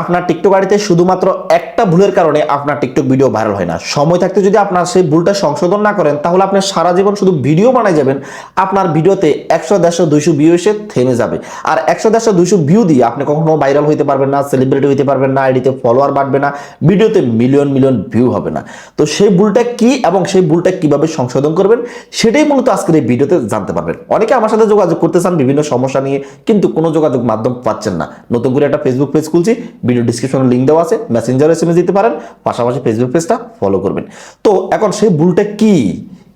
আপনার টিকটক আইডিতে শুধুমাত্র একটা ভুলের কারণে আপনার টিকটক ভিডিও ভাইরাল হয় না। সময় থাকতে যদি আপনার সেই ভুলটা সংশোধন না করেন, তাহলে আপনি সারা জীবন শুধু ভিডিও বানাই যাবেন, আপনার ভিডিওতে একশো, দেড়শো, দুইশো ভিউ এসে থেমে যাবে। আর একশো, দেড়শো, দুইশো ভিউ দিয়ে আপনি কখনো ভাইরাল হইতে পারবেন না সেলিব্রিটি হইতে পারবেন না, আইডিতে ফলোয়ার বাড়বে না ভিডিওতে মিলিয়ন মিলিয়ন ভিউ হবে না। তো সেই ভুলটা কি এবং সেই ভুলটা কীভাবে সংশোধন করবেন, সেটাই মূলত আজকের এই ভিডিওতে জানতে পারবেন। অনেকে আমার সাথে যোগাযোগ করতে চান বিভিন্ন সমস্যা নিয়ে, কিন্তু কোনো যোগাযোগ মাধ্যম পাচ্ছেন না। নতুন করে একটা ফেসবুক পেজ খুলছি ভিডিও ডিসক্রিপশনে লিঙ্ক দেওয়া আছে মেসেঞ্জার এসএমএস দিতে পারেন, পাশাপাশি ফেসবুক পেজটা ফলো করবেন। তো এখন সেই ভুলটা কি?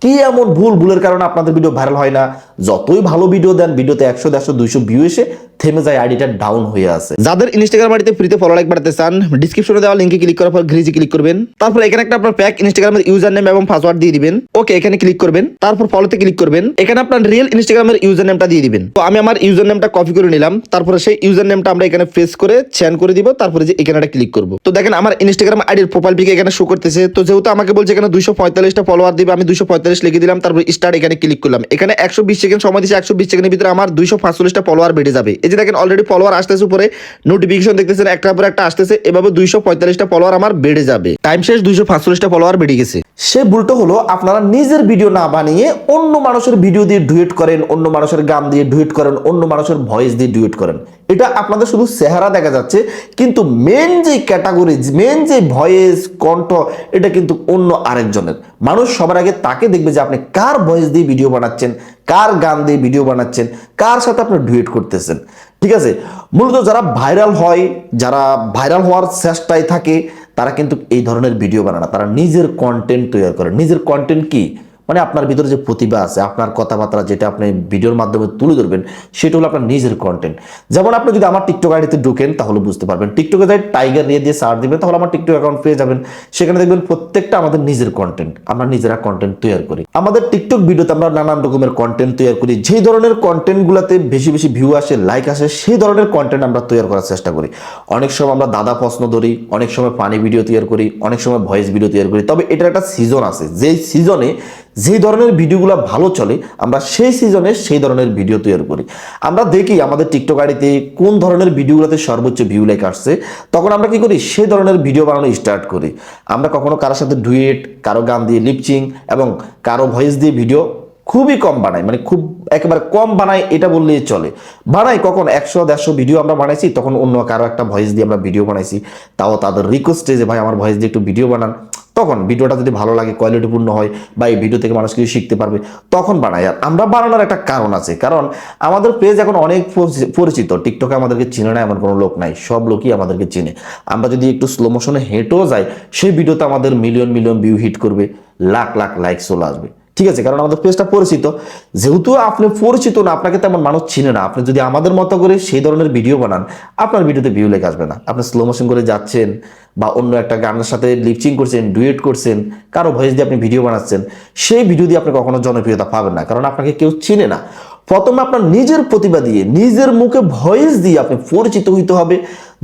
কি এমন ভুল? ভুলের কারণে আপনাদের ভিডিও ভাইরাল হয় না? যতই ভালো ভিডিও দেন ভিডিওতে একশো, দেড়শো, দুইশো ভিউ এসে থেমে যায় আইডিটা ডাউন হয়ে আছে। যাদের ইনস্টাগ্রাম আইডিতে ফ্রিতে ফলো লাইক বাড়াতে চান ডিসক্রিপশনে দেওয়া লিঙ্কে ক্লিক করার পর গ্রিজে ক্লিক করবেন। তারপর এখানে একটা আপনার প্যাক ইনস্টাগ্রামের ইউজার নেম এবং পাসওয়ার্ড দিয়ে দিবেন। ওকে এখানে ক্লিক করবেন। তারপর ফলোতে ক্লিক করবেন। এখানে আপনার রিয়েল ইনস্টাগ্রামের ইউজার নেমটা দিয়ে দিবেন। তো আমি আমার ইউজার নেমটা কপি করে নিলাম। তারপরে সেই ইউজার নেমটা আমরা এখানে ফেস করে চ্যান করে দিব। তারপরে যে এখানে একটা ক্লিক করব। তো দেখেন আমার ইনস্টাগ্রাম আইডির প্রোফাইল পিকে এখানে শো করতেছে। তো যেহেতু আমাকে বলছে এখানে দুইশো পঁয়তাল্লিশটা ফলোয়ার দিবে, আমি দুইশো পঁয়তাল্লিশ লিখে দিলাম। তারপর স্টার্ট এখানে ক্লিক করলাম। এখানে একশো বিশ সেকেন্ড সময় দিচ্ছে। একশো বিশ সেকেন্ডের ভিতরে আমার দুইশো পাঁচচল্লিশটা ফলোয়ার বেড়ে যাবে। এই যে দেখেন অলরেডি ফলোয়ার আসতেছে উপরে নোটিফিকেশন দেখতেছেন একটা পর একটা আসতেছে, এভাবে দুইশো পঁয়তাল্লিশটা ফলোয়ার আমার বেড়ে যাবে। টাইম শেষ, দুইশো পাঁচচল্লিশটা ফলোয়ার বেড়ে গেছে। সে ভুলটা হলো, আপনারা নিজের ভিডিও না বানিয়ে অন্য মানুষের ভিডিও দিয়ে ডুয়েট করেন, অন্য মানুষের গান দিয়ে ডুয়েট করেন, অন্য মানুষের ভয়েস দিয়ে ডুয়েট করেন। এটা আপনাদের শুধু চেহারা দেখা যাচ্ছে, কিন্তু মেন যে ক্যাটাগরি মেন যে ভয়েস কণ্ঠ, এটা কিন্তু অন্য আরেকজনের। মানুষ সবার আগে তাকে দেখবে যে আপনি কার ভয়েস দিয়ে ভিডিও বানাচ্ছেন, কার গান দিয়ে ভিডিও বানাচ্ছেন, কার সাথে আপনি ডুয়েট করতেছেন। ঠিক আছে? মূলত যারা ভাইরাল হয়, যারা ভাইরাল হওয়ার চেষ্টায় থাকে, তারা কিন্তু এই ধরনের ভিডিও বানায় তারা নিজের কন্টেন্ট তৈরি করে। নিজের কন্টেন্ট কি? মানে আপনার ভিতরে যে প্রতিভা আছে, আপনার কথাবার্তা যেটা আপনি ভিডিওর মাধ্যমে তুলে ধরবেন, সেটা হলো আপনার নিজের কন্টেন্ট যেমন আপনি যদি আমার টিকটক আইডিতে ঢোকেন, তাহলে বুঝতে পারবেন। টিকটকে যাই টাইগার নিয়ে দিয়ে সার্চ দিবেন, তাহলে আমার টিকটক অ্যাকাউন্ট পেয়ে যাবেন। সেখানে দেখবেন প্রত্যেকটা আমাদের নিজের কন্টেন্ট আমরা নিজেরা কন্টেন্ট তৈরি করি। আমাদের টিকটক ভিডিওতে আমরা নানান রকমের কন্টেন্ট তৈরি করি। যেই ধরনের কন্টেন্টগুলোতে বেশি বেশি ভিউ আসে লাইক আসে, সেই ধরনের কন্টেন্ট আমরা তৈরি করার চেষ্টা করি। অনেক সময় আমরা দাদা প্রশ্ন ধরি, অনেক সময় পানি ভিডিও তৈরি করি, অনেক সময় ভয়েস ভিডিও তৈরি করি। তবে এটার একটা সিজন আছে। যেই সিজনে যেই ধরনের ভিডিওগুলো ভালো চলে, আমরা সেই সিজনে সেই ধরনের ভিডিও তৈরি করি। আমরা দেখি আমাদের টিকটক আইডিতে কোন ধরনের ভিডিওগুলোতে সর্বোচ্চ ভিউ লাইক আসছে, তখন আমরা কি করি? সেই ধরনের ভিডিও বানানো স্টার্ট করি। আমরা কখনো কারোর সাথে ডুয়েট কারও গান দিয়ে লিপচিং এবং কারও ভয়েস দিয়ে ভিডিও খুবই কম বানাই মানে খুব একেবারে কম বানাই, এটা বললেই চলে। বানাই কখন? একশো, দেড়শো ভিডিও আমরা বানাইছি, তখন অন্য কারও একটা ভয়েস দিয়ে আমরা ভিডিও বানাইছি, তাও তাদের রিকোয়েস্টে যে, ভাই, আমার ভয়েস দিয়ে একটু ভিডিও বানান। তখন ভিডিওটা যদি ভালো লাগে কোয়ালিটিপূর্ণ হয় বা এই ভিডিও থেকে মানুষ কিছু শিখতে পারবে, তখন বানাই। আর আমরা বানানোর একটা কারণ আছে, কারণ আমাদের পেজ এখন অনেক পরিচিত। টিকটকে আমাদেরকে চিনে না, এমন কোনো লোক নাই। সব লোকই আমাদেরকে চিনে। আমরা যদি একটু স্লো মোশনে হেঁটেও যাই, সেই ভিডিওতে আমাদের মিলিয়ন মিলিয়ন ভিউ হিট করবে, লাখ লাখ লাইক চলে আসবে। ঠিক আছে, কারণ আমাদের পেজটা পরিচিত। যেহেতু আপনি পরিচিত না, আপনাকে তেমন মানুষ চিনে না। আপনি যদি আমাদের মতো করে সেই ধরনের ভিডিও বানান, আপনার ভিডিওতে ভিউ লেগে আসবে না। আপনি স্লো মোশন করে যাচ্ছেন বা অন্য একটা গানের সাথে লিপচিং করছেন ডুয়েট করছেন, কারও ভয়েস দিয়ে আপনি ভিডিও বানাচ্ছেন, সেই ভিডিও দিয়ে আপনি কখনো জনপ্রিয়তা পাবেন না। কারণ আপনাকে কেউ চিনে না। প্রথমে আপনার নিজের প্রতিভা দিয়ে, নিজের মুখে ভয়েস দিয়ে আপনি পরিচিত হইতে হবে।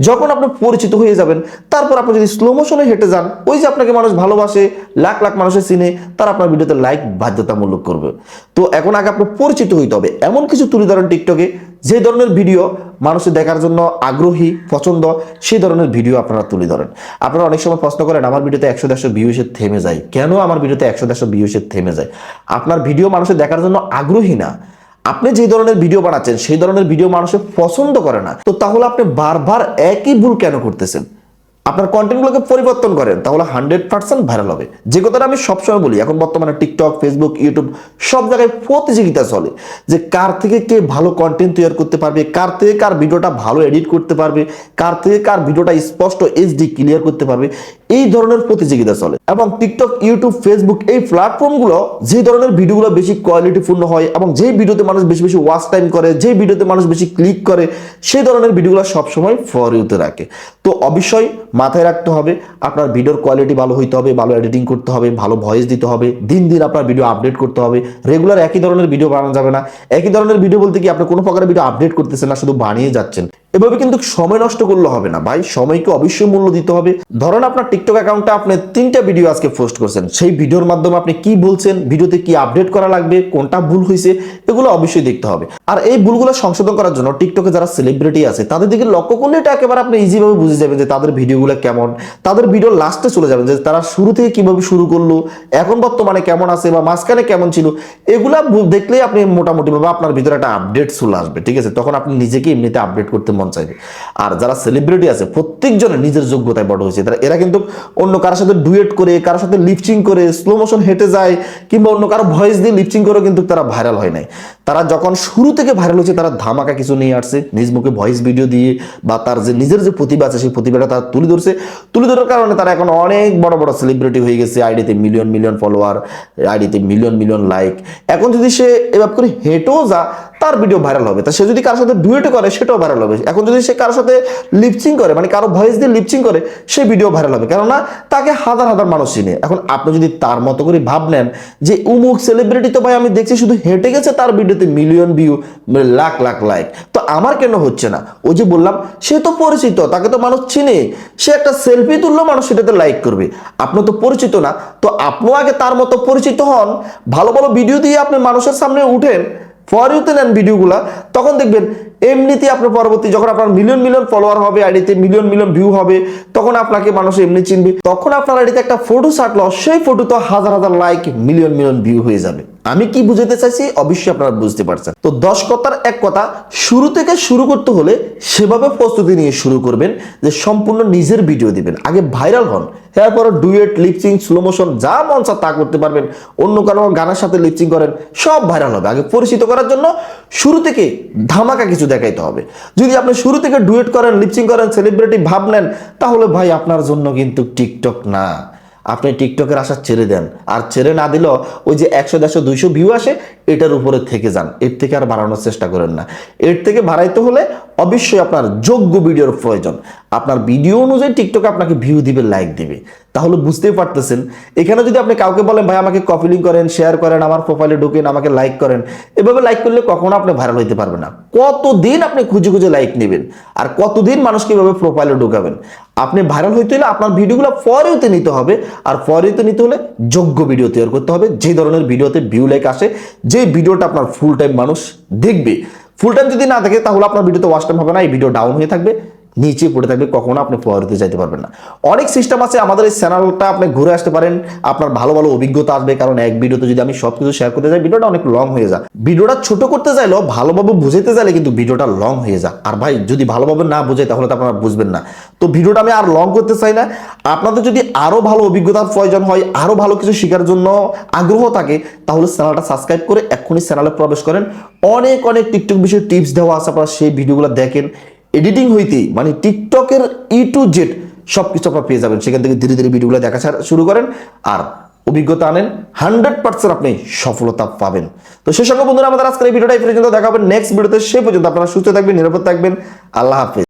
যখন আপনি পরিচিত হয়ে যাবেন, তারপর আপনি যদি স্লো মোশনে হেঁটে যান, ওই যে আপনাকে মানুষ ভালোবাসে, লাখ লাখ মানুষের চিনে তারা আপনার ভিডিওতে লাইক বাধ্যতামূলক করবে। তো এখন আগে আপনার পরিচিত হইতে হবে। এমন কিছু তুলে ধরেন টিকটকে যে ধরনের ভিডিও মানুষের দেখার জন্য আগ্রহী, পছন্দ, সেই ধরনের ভিডিও আপনারা তুলে ধরেন। আপনারা অনেক সময় প্রশ্ন করেন, আমার ভিডিওতে একশো দেড়শো ভিউ এসে থেমে যায়? কেন আমার ভিডিওতে একশো দেড়শো ভিউ এসে থেমে যায়? আপনার ভিডিও মানুষের দেখার জন্য আগ্রহী না। আপনি যে ধরনের ভিডিও বানাচ্ছেন, সেই ধরনের ভিডিও মানুষে পছন্দ করে না। তো তাহলে আপনি বারবার একই ভুল কেন করতেছেন? আপনার কন্টেন্টগুলোকে পরিবর্তন করেন, তাহলে হান্ড্রেড পার্সেন্ট ভাইরাল হবে। যে কথাটা আমি সবসময় বলি, এখন বর্তমানে টিকটক ফেসবুক ইউটিউব সব জায়গায় প্রতিযোগিতা চলে, যে কার থেকে কে ভালো কন্টেন্ট তৈরি করতে পারবে, কার থেকে কার ভিডিওটা ভালো এডিট করতে পারবে, কার থেকে কার ভিডিওটা স্পষ্ট এইচডি ক্লিয়ার করতে পারবে এই ধরনের প্রতিযোগিতা চলে। এবং টিকটক ইউটিউব ফেসবুক এই প্ল্যাটফর্মগুলো যে ধরনের ভিডিওগুলো বেশি কোয়ালিটিপূর্ণ হয় এবং যেই ভিডিওতে মানুষ বেশি বেশি ওয়াচ টাইম করে যে ভিডিওতে মানুষ বেশি ক্লিক করে, সেই ধরনের ভিডিওগুলো সবসময় ফর ইউতে রাখে। তো অবশ্যই মাথায় রাখতে হবে, আপনার ভিডিওর কোয়ালিটি ভালো হইতে হবে, ভালো এডিটিং করতে হবে, ভালো ভয়েস দিতে হবে, দিন দিন আপনার ভিডিও আপডেট করতে হবে। রেগুলার একই ধরনের ভিডিও বানানো যাবে না। একই ধরনের ভিডিও বলতে কি আপনি কোনো প্রকারের ভিডিও আপডেট করতেছেন না, শুধু বানিয়ে যাচ্ছেন। এভাবে কিন্তু সময় নষ্ট করলে হবে না। ভাই, সময়কে অবশ্যই মূল্য দিতে হবে। ধরেন আপনার টিকটক অ্যাকাউন্টে আপনি তিনটা ভিডিও আজকে পোস্ট করছেন। সেই ভিডিওর মাধ্যমে আপনি কি বলছেন ভিডিওতে কি আপডেট করা লাগবে, কোনটা ভুল হয়েছে এগুলো অবশ্যই দেখতে হবে। আর এই ভুলগুলো সংশোধন করার জন্য টিকটকে যারা সেলিব্রিটি আছে, তাদের দিকে লক্ষ্য করলে এটা একেবারে আপনি ইজিভাবে বুঝে যাবেন যে তাদের ভিডিওগুলো কেমন। তাদের ভিডিও লাস্টে চলে যাবেন যে তারা শুরু থেকে কীভাবে শুরু করল, এখন বর্তমানে কেমন আছে বা মাঝখানে কেমন ছিল। এগুলা দেখলেই আপনি মোটামুটি ভাবে আপনার ভিতরে একটা আপডেট চলে আসবে, ঠিক আছে? তখন আপনি নিজেকে এমনিতে আপডেট করতে মন চাইবে। আর যারা সেলিব্রিটি আছে, প্রত্যেকজনের নিজের যোগ্যতায় বড় হয়েছে। তারা এরা কিন্তু অন্য কারোর সাথে ডুয়েট করে, কারোর সাথে লিপচিং করে স্লো মোশন হেঁটে যায়, কিংবা অন্য কারও ভয়েস দিয়ে লিপচিং করে কিন্তু তারা ভাইরাল হয় নাই। তারা যখন শুরু থেকে ভাইরাল হয়েছে, তারা ধামাকা কিছু নিয়ে আসছে। নিজ মুখে ভয়েস ভিডিও দিয়ে বা তার যে নিজের যে প্রতিভা আছে, সেই প্রতিভাটা তারা তুলে ধরছে। তুলে ধরার কারণে তারা এখন অনেক বড় বড় সেলিব্রিটি হয়ে গেছে। আইডিতে মিলিয়ন মিলিয়ন ফলোয়ার আইডিতে মিলিয়ন মিলিয়ন লাইক এখন যদি সে এবার করে হেঁটেও যা তার ভিডিও ভাইরাল হবে। তা সে যদি কারোর সাথে ডুয়েটও করে, সেটাও ভাইরাল হবে। এখন যদি সে কারোর সাথে লিপচিং করে মানে কারও ভয়েস দিয়ে লিপচিং করে সেই ভিডিও ভাইরাল হবে। কেননা তাকে হাজার হাজার মানুষ চিনে। এখন আপনি যদি তার মতো করে ভাব নেন যে, উমুক সেলিব্রিটি তো ভাই, আমি দেখছি শুধু হেঁটে গেছে, তার ভিডিওতে million view lakh lakh like তো আমার কেন হচ্ছে না? ওই যে বললাম, সে তো পরিচিত, তাকে তো মানুষ চিনে। সে একটা সেলফি তুললেও মানুষ সেটাতে লাইক করবে। আপনি তো পরিচিত না। তো আপনিও আগে তার মতো পরিচিত হন। ভালো ভালো ভিডিও দিয়ে আপনি মানুষের সামনে উঠেন। ফরিউতে নেন ভিডিওগুলো তখন দেখবেন এমনিতে আপনার পরবর্তী যখন আপনার মিলিয়ন মিলিয়ন ফলোয়ার হবে আইডিতে মিলিয়ন মিলিয়ন ভিউ হবে, তখন আপনাকে মানুষ এমনি চিনবে। তখন আপনার আইডিতে একটা ফটো ছাটলো সেই ফটো তো হাজার হাজার লাইক মিলিয়ন মিলিয়ন ভিউ হয়ে যাবে। আমি কি বুঝাতে চাইছি? অবশ্যই আপনারা বুঝতে পারছেন। তো দশ কথার এক কথা, শুরু থেকে শুরু করতে হলে সেভাবে প্রস্তুতি নিয়ে শুরু করবেন যে সম্পূর্ণ নিজের ভিডিও দিবেন। আগে ভাইরাল হন, এরপর ডুয়েট লিপসিং স্লো মোশন যা মন চায় তা করতে পারবেন। অন্য কারও গানের সাথে লিপসিং করেন, সব ভাইরাল হবে। আগে পরিচিত করার জন্য শুরু থেকে ধামাকা কিছু দেখাইতে হবে। যদি আপনি শুরু থেকে ডুয়েট করেন লিপসিং করেন সেলিব্রিটি ভাব নেন, তাহলে ভাই আপনার জন্য কিন্তু টিকটক না। আপনি টিকটকের আশা ছেড়ে দেন। আর ছেড়ে না দিলেও ওই যে একশো, দেড়শো, দুইশো ভিউ আসে, এটার উপরে থেকে যান। এর থেকে আর বাড়ানোর চেষ্টা করেন না। এর থেকে বাড়াইতে হলে অবশ্যই আপনার যোগ্য ভিডিওর প্রয়োজন। আপনার ভিডিও অনুযায়ী টিকটকে আপনাকে ভিউ দিবে লাইক দিবে। তাহলে বুঝতেই পারতেছেন। এখানে যদি আপনি কাউকে বলেন, ভাই, আমাকে কপিলিং করেন শেয়ার করেন, আমার প্রোফাইলে ঢুকেন, আমাকে লাইক করেন। এভাবে লাইক করলে কখনো আপনি ভাইরাল হইতে পারবেন না। কতদিন আপনি খুঁজে খুঁজে লাইক নেবেন? আর কতদিন মানুষকে এভাবে প্রোফাইলে ঢুকাবেন? আপনি ভাইরাল হইতে হলে আপনার ভিডিওগুলো ফরেওতে নিতে হবে। আর ফরেওতে নিতে হলে যোগ্য ভিডিও তৈরি করতে হবে। যে ধরনের ভিডিওতে ভিউ লাইক আসে যে ভিডিওটা আপনার ফুল টাইম মানুষ দেখবে। ফুল টাইম যদি না থাকে, তাহলে আপনার ভিডিও তো ওয়াচ টাইম হবে না, এই ভিডিও ডাউন হয়ে থাকবে। নিচে পড়ে থাকবে কখনো আপনি ফরওয়ার্ডে যাইতে পারবেন না। অনেক সিস্টেম আছে, আমাদের এই চ্যানেলটা আপনি ঘুরে আসতে পারেন, আপনার ভালো ভালো অভিজ্ঞতা আসবে, কারণ এক ভিডিওতে যদি আমি সব কিছু শেয়ার করতে যাই ভিডিওটা অনেক লং হয়ে যায়। ভিডিওটা ছোট করতে চাইলেও ভালোভাবে বুঝাইতে চাইলে কিন্তু ভিডিওটা লং হয়ে যায়। আর ভাই, যদি ভালোভাবে না বোঝাই, তাহলে তো আপনারা বুঝবেন না। তো ভিডিওটা আমি আর লং করতে চাই না। আপনাদের যদি আরও ভালো অভিজ্ঞতার প্রয়োজন হয়, আরও ভালো কিছু শেখার জন্য আগ্রহ থাকে, তাহলে চ্যানেলটা সাবস্ক্রাইব করে এক্ষুনি চ্যানেলে প্রবেশ করেন। অনেক অনেক টিকটক বিষয়ে টিপস দেওয়া আছে, আপনারা সেই ভিডিওগুলো দেখেন। এডিটিং হইতেই মানে টিকটকের ই টু জেড সব কিছু আপনারা পেয়ে যাবেন। সেখান থেকে ধীরে ধীরে ভিডিওগুলো দেখা শুরু করেন আর অভিজ্ঞতা আনেন হান্ড্রেড পার্সেন্ট আপনি সফলতা পাবেন। তো সেই সঙ্গে বন্ধুরা, আমাদের আজকের এই ভিডিওটা এই পর্যন্ত। দেখাবেন নেক্সট ভিডিওতে। সে পর্যন্ত আপনারা সুস্থ থাকবেন, নিরাপদ থাকবেন। আল্লাহ হাফিজ।